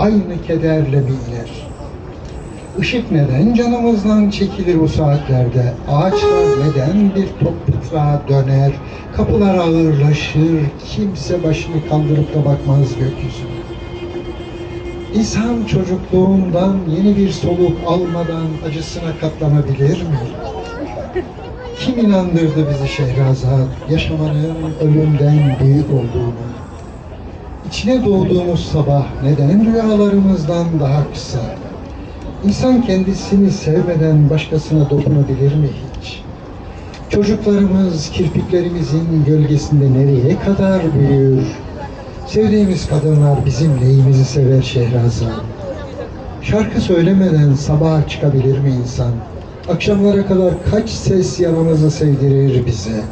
aynı kederle binler. Işık neden canımızdan çekilir bu saatlerde? Ağaçlar neden bir top döner? Kapılar ağırlaşır, kimse başını kaldırıp da bakmaz gökyüzüne. İnsan çocukluğundan yeni bir soluk almadan acısına katlanabilir mi? Kim inandırdı bizi Şehrazat yaşamanın ölümden büyük olduğunu? İçine doğduğumuz sabah neden rüyalarımızdan daha kısa? İnsan kendisini sevmeden başkasına dokunabilir mi hiç? Çocuklarımız kirpiklerimizin gölgesinde nereye kadar büyür? Sevdiğimiz kadınlar bizim neyimizi sever Şehrazat? Şarkı söylemeden sabaha çıkabilir mi insan? Akşamlara kadar kaç ses yaramızı sevdirir bize?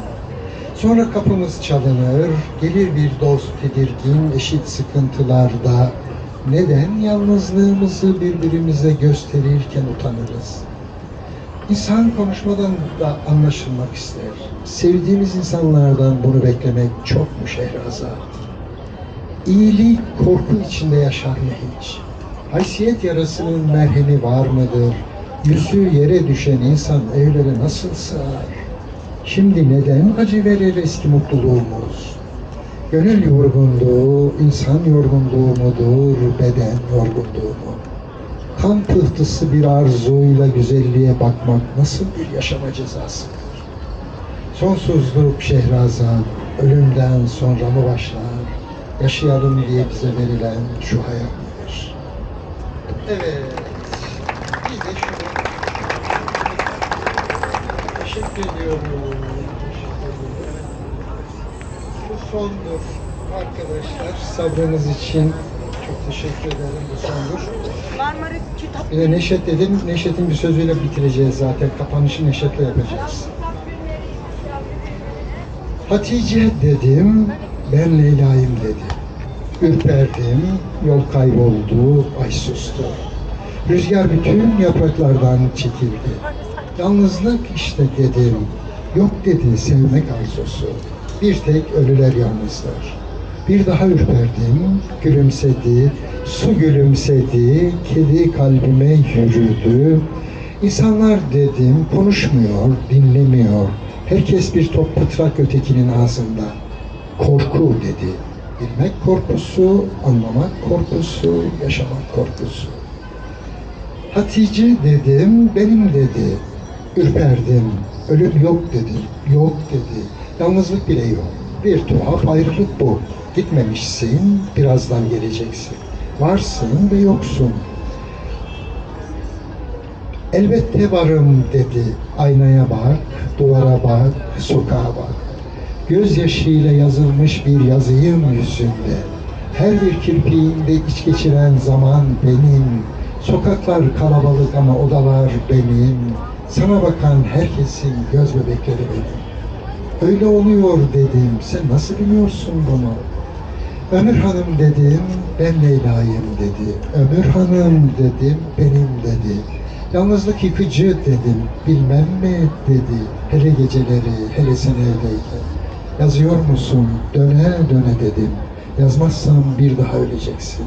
Sonra kapımız çalınır, gelir bir dost tedirgin, eşit sıkıntılarda. Neden yalnızlığımızı birbirimize gösterirken utanırız? İnsan konuşmadan da anlaşılmak ister. Sevdiğimiz insanlardan bunu beklemek çok mu Şehrazat? İyilik korku içinde yaşar mı hiç? Haysiyet yarasının merhemi var mıdır? Yüzü yere düşen insan evlere nasıl sığar? Şimdi neden acı verir eski mutluluğumuz? Gönül yorgunluğu, insan yorgunluğu mudur, beden yorgunluğu mu? Kan pıhtısı bir arzuyla güzelliğe bakmak nasıl bir yaşama cezasıdır? Sonsuzluk Şehrazat, ölümden sonra mı başlar? Yaşayalım diye bize verilen şu hayat mıdır? Evet, bir de şunu teşekkür ediyorum. Bu sondur arkadaşlar. Sabrınız için çok teşekkür ederim. Bu sondur. Marmaris kitap Bir de Neşet dedim. Neşet'in bir sözüyle bitireceğiz zaten. Kapanışı Neşet'le yapacağız. Hatice dedim, ben Leyla'yım dedi. Ürperdim, yol kayboldu, ay sustu. Rüzgar bütün yapraklardan çekildi. Yalnızlık işte dedim, yok dedi sevmek arzusu. Bir tek ölüler yalnızlar. Bir daha ürperdim, gülümsedi, su gülümsedi, kedi kalbime yürüdü. İnsanlar dedim konuşmuyor, dinlemiyor. Herkes bir top pıtrak ötekinin ağzında. Korku dedi. Bilmek korkusu, anlamak korkusu, yaşamak korkusu. Hatice dedim, benim dedi. Ürperdim, ölüm yok dedi, yok dedi. Yalnızlık bile yok. Bir tuhaf ayrılık bu. Gitmemişsin, birazdan geleceksin. Varsın ve yoksun. Elbette varım dedi. Aynaya bak, duvara bak, sokağa bak. Gözyaşıyla yazılmış bir yazıyım yüzünde. Her bir kirpiğinde iç geçiren zaman benim. Sokaklar kalabalık ama odalar benim. Sana bakan herkesin göz bebekleri benim. Öyle oluyor dedim. Sen nasıl biliyorsun bunu? Ömür Hanım dedim, ben Leyla'yım dedi. Ömür Hanım dedim, benim dedi. Yalnızlık yıkıcı dedim, bilmem mi dedi. Hele geceleri, hele sen evdeyken. Yazıyor musun? Döne döne dedim. Yazmazsam bir daha öleceksin.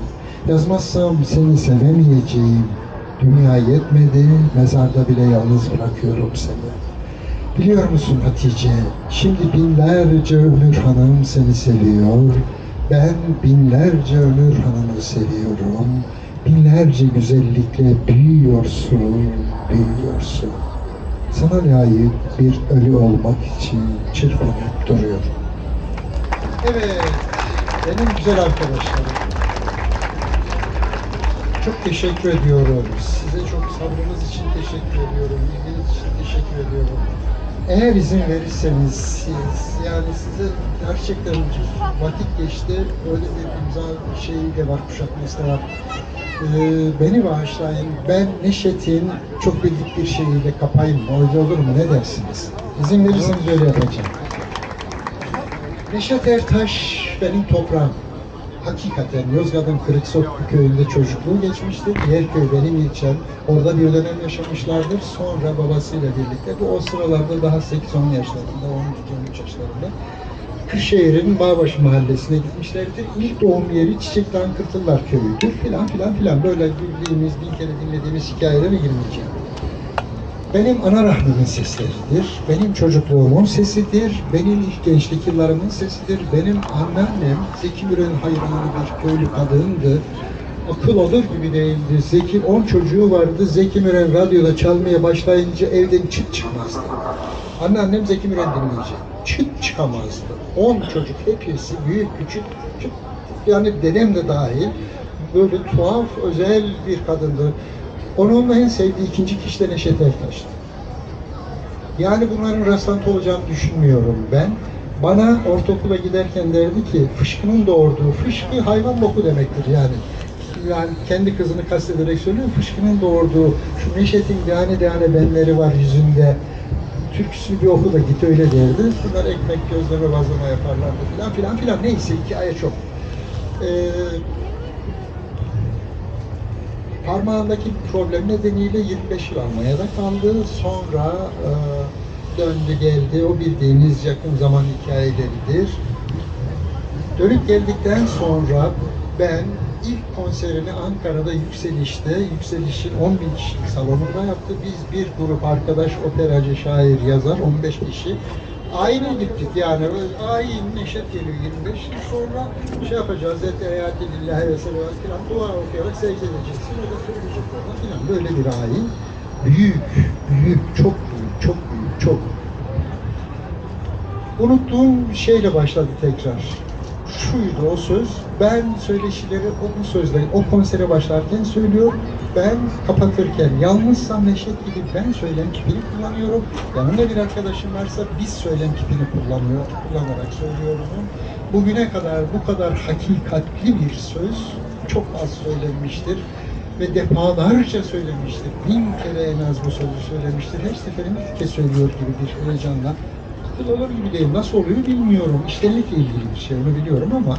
Yazmazsam seni sevemeyeceğim. Dünya yetmedi, mezarda bile yalnız bırakıyorum seni. Biliyor musun Hatice, şimdi binlerce Ömür Hanım seni seviyor. Ben binlerce Ömür Hanım'ı seviyorum. Binlerce güzellikle büyüyorsun, büyüyorsun. Sana layık bir ölü olmak için çırpınıp duruyorum. Evet, benim güzel arkadaşlarım. Çok teşekkür ediyorum. Size çok sabrınız için teşekkür ediyorum. İlginiz için teşekkür ediyorum. Eğer izin verirseniz siz, yani size gerçekten vakit geçti. Öyle bir imza şeyi de var, kuşatması da. Ee, beni bağışlayın. Ben Neşet'in çok bildik bir şeyiyle kapayım. Öyle olur mu? Ne dersiniz? İzin verirseniz öyle yapacağım. Neşet Ertaş benim toprağım. Hakikaten Yozgat'ın Kırıksoklu köyünde çocukluğu geçmiştir. Diğer köy benim ilçem. Orada bir dönem yaşamışlardır. Sonra babasıyla birlikte bu o sıralarda daha 8-10 yaşlarında, 12-13 yaşlarında Kırşehir'in Bağbaşı mahallesine gitmişlerdir. İlk doğum yeri Çiçekli Ankırtlılar köyüdür filan filan filan. Böyle bildiğimiz, bin kere dinlediğimiz hikayelere girmeyeceğim. Benim ana rahmimin sesleridir. Benim çocukluğumun sesidir. Benim gençlik yıllarımın sesidir. Benim anneannem Zeki Müren hayranı bir köylü kadındı. Akıl alır gibi değildi. Zeki, on çocuğu vardı. Zeki Müren radyoda çalmaya başlayınca evden çıt çıkmazdı. Anneannem Zeki Müren dinleyecek. Çıt çıkamazdı. On çocuk hepsi büyük küçük çıt, yani dedem de dahil böyle tuhaf özel bir kadındı. Onun en sevdiği ikinci kişi de Neşet Ertaş'tı. Yani bunların rastlantı olacağını düşünmüyorum ben. Bana ortaokula giderken derdi ki fışkının doğurduğu, fışkı hayvan boku demektir yani. Yani kendi kızını kastederek söylüyor, fışkının doğurduğu, şu Neşet'in tane tane benleri var yüzünde, türküsünü bir oku da git öyle derdi. Bunlar ekmek, gözleme, bazlama yaparlardı filan filan filan. Neyse hikaye çok. Ee, parmağındaki problem nedeniyle 25 yıl Almanya'da kaldı. Sonra e, döndü geldi. O bildiğiniz yakın zaman hikayeleridir. Dönüp geldikten sonra ben ilk konserini Ankara'da Yükseliş'te, Yükseliş'in 10 bin kişilik salonunda yaptı. Biz bir grup arkadaş, operacı, şair, yazar, 15 kişi. Aile gittik yani. Ayin Neşet geliyor 25 yıl sonra şey yapacağız. Et hayati lillahi ve selavat filan dua okuyarak secde edeceksin. Da söyleyecek falan filan. Böyle bir ayin. Büyük, büyük, çok büyük, çok büyük, çok. Unuttuğum şeyle başladı tekrar. Şuydu o söz. Ben söyleşileri o bu sözle, o konsere başlarken söylüyorum. Ben kapatırken yalnızsam Neşet gibi ben söylem kipini kullanıyorum. Yanımda bir arkadaşım varsa biz söylem kipini kullanıyor, kullanarak söylüyorum. Bugüne kadar bu kadar hakikatli bir söz çok az söylenmiştir ve defalarca söylemiştir. Bin kere en az bu sözü söylemiştir. Her seferinde bir kez söylüyor gibi bir heyecanla. Akıl olur gibi değil. Nasıl oluyor bilmiyorum. İştenlikle ilgili bir şey onu biliyorum ama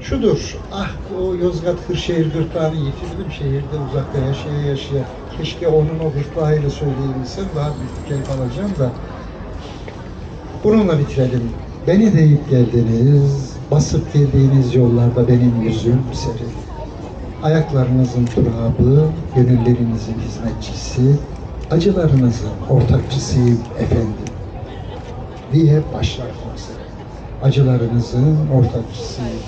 şudur. Ah o Yozgat Kırşehir gırtlağını yitirdim şehirde uzakta yaşaya yaşaya. Keşke onun o gırtlağıyla söyleyebilsem daha büyük keyif alacağım da. Bununla bitirelim. Beni deyip geldiniz, basıp geldiğiniz yollarda benim yüzüm serildi. Ayaklarınızın turabı, gönüllerinizin hizmetçisi, acılarınızın ortakçısıyım efendim diye başlar konser. Acılarınızın ortakçısıyım.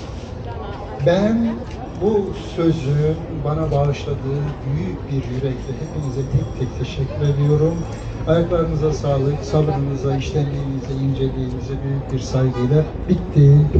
Ben bu sözü bana bağışladığı büyük bir yürekle hepinize tek tek teşekkür ediyorum. Ayaklarınıza sağlık, sabrınıza, iştenliğinize, inceliğinize büyük bir saygıyla bitti.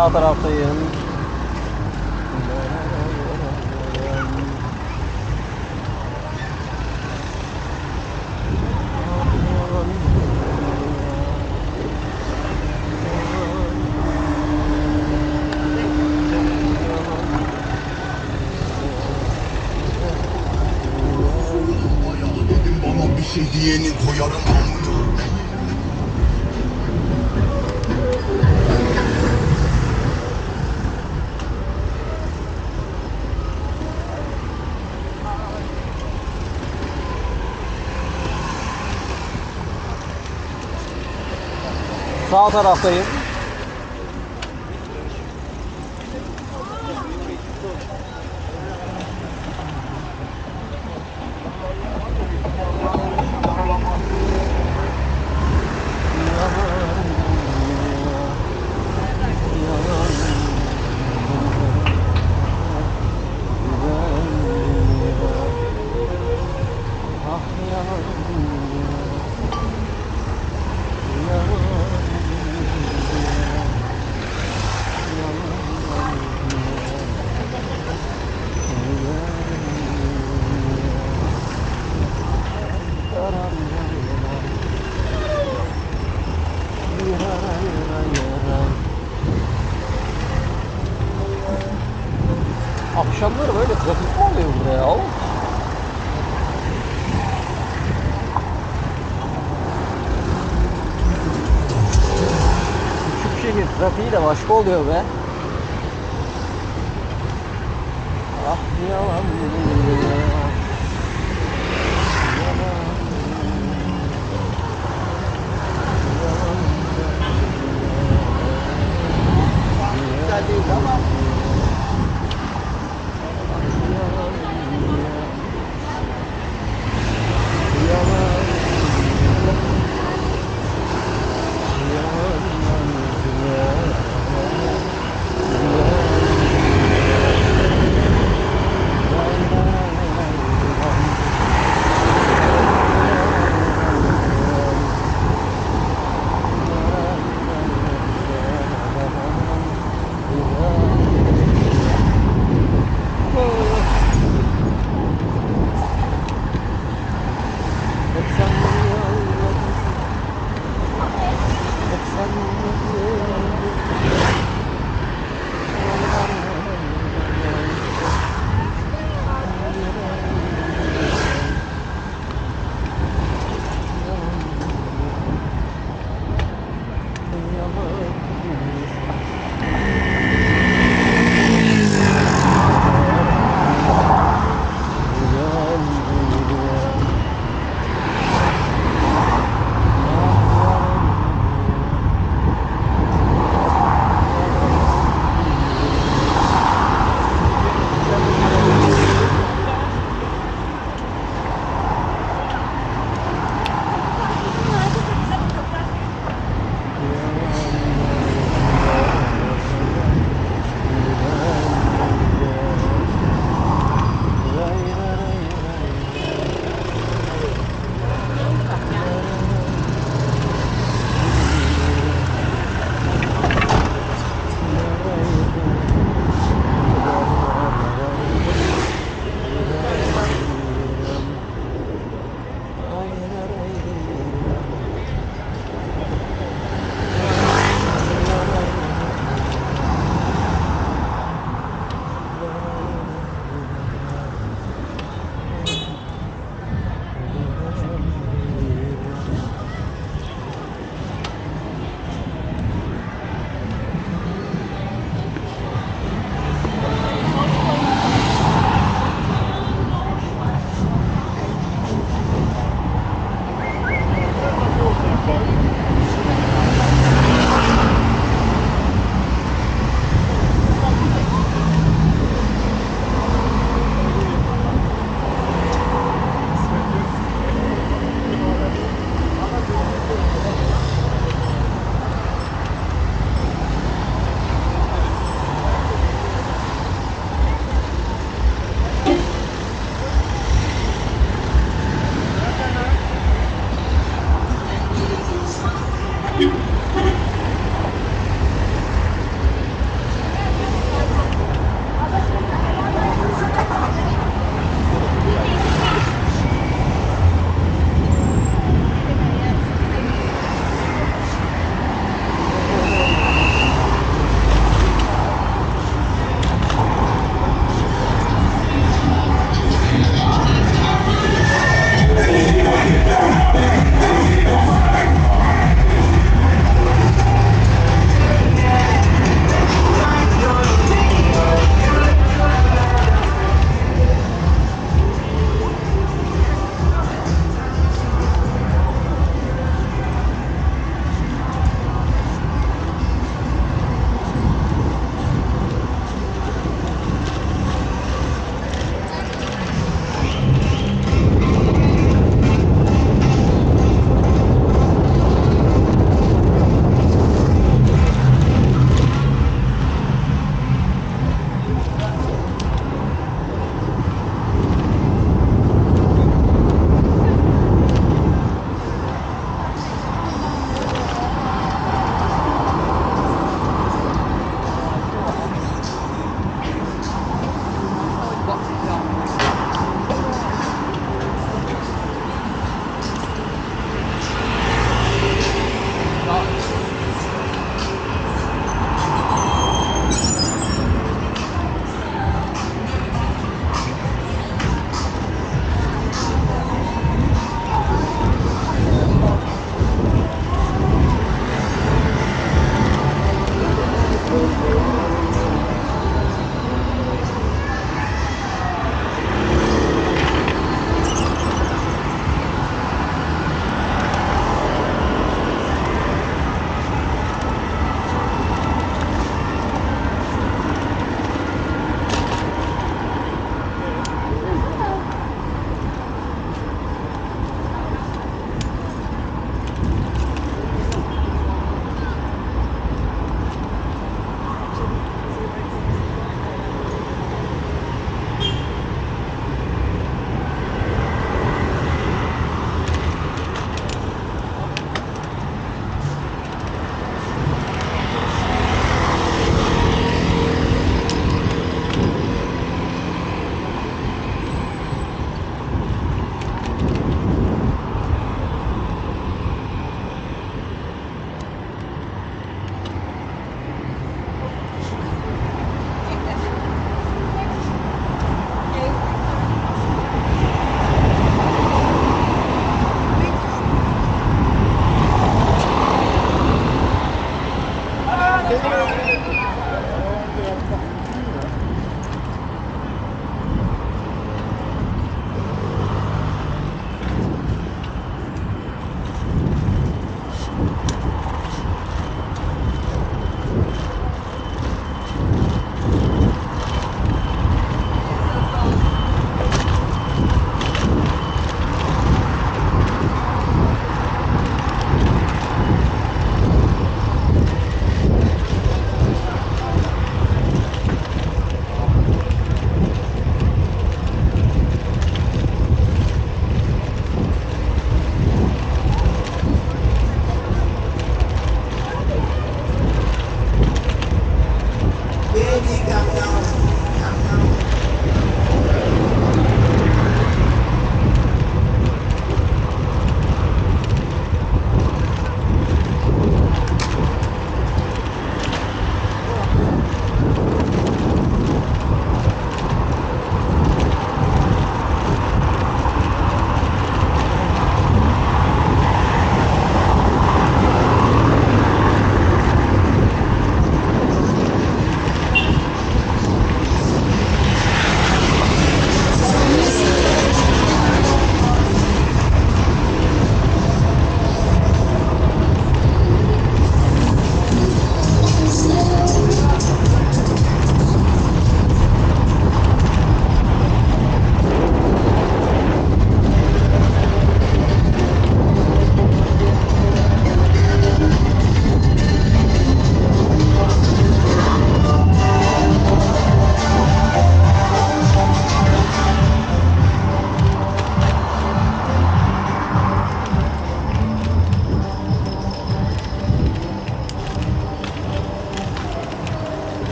Sağ taraftayım. Sağ taraftayım. Akşamları böyle trafik mi oluyor burada ya? oğlum? Küçük trafiği de başka oluyor be.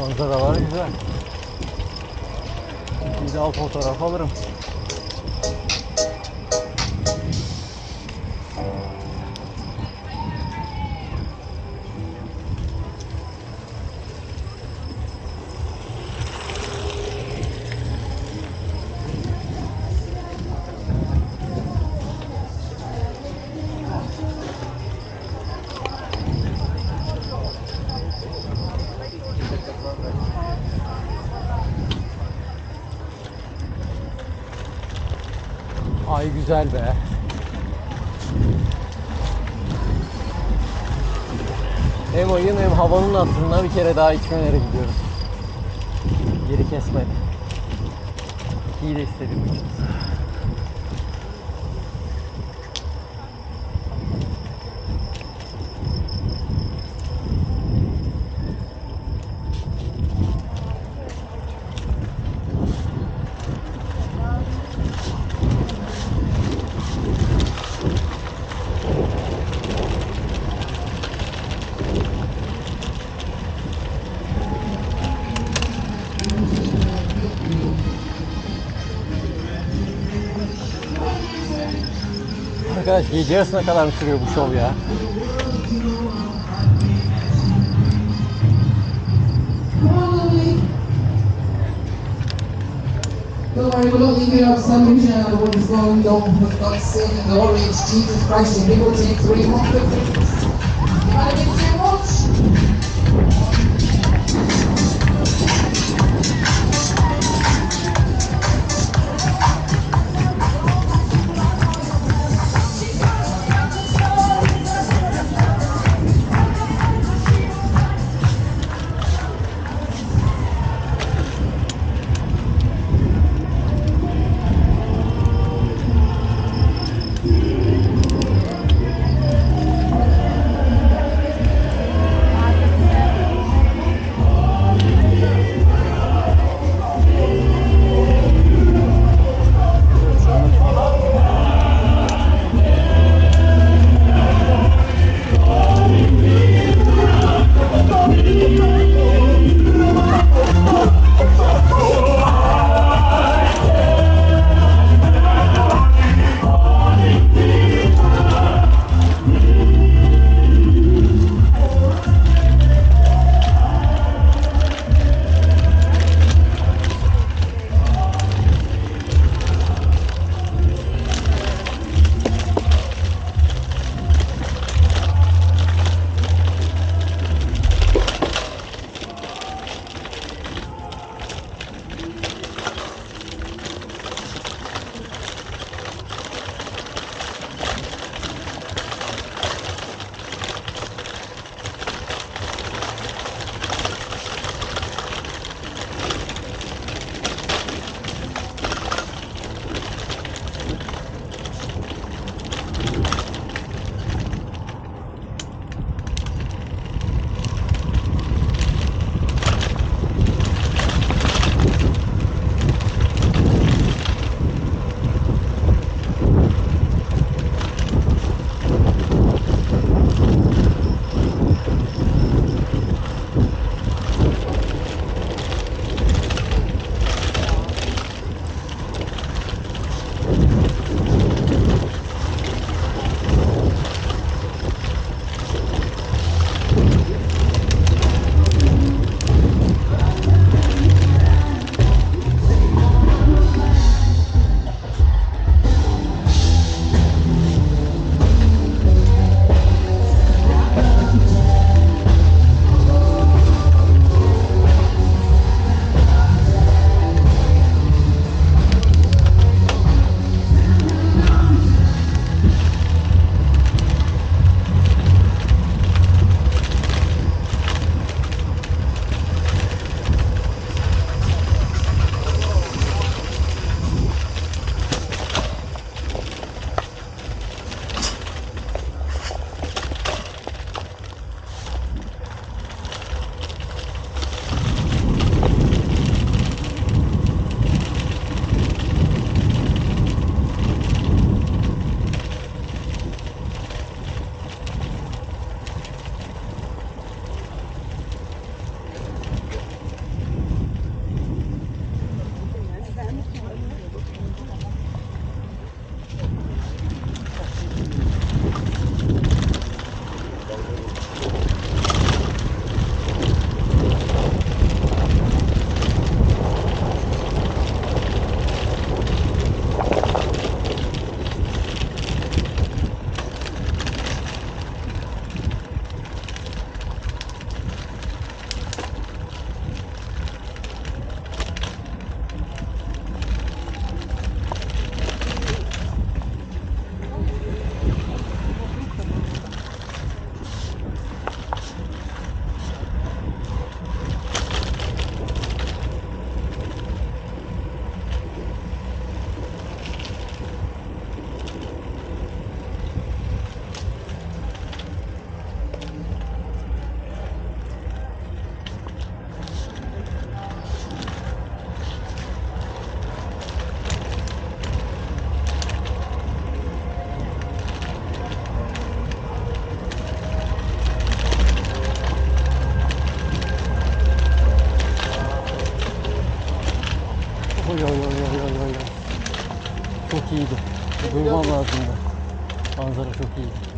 Manzaralar güzel. Bir daha fotoğraf alırım. Güzel be. Hem ayın hem havanın aslında bir kere daha içmelere gidiyoruz. Geri kesmedi. İyi de istedim. Arkadaş gece yarısına kadar mı sürüyor bu şov ya? Don't worry, we're not leaving our sandwich and what is going on. Got sin and the orange, Jesus Christ, and people take three more çok iyiydi. Durmam lazımdı. Manzara çok iyiydi.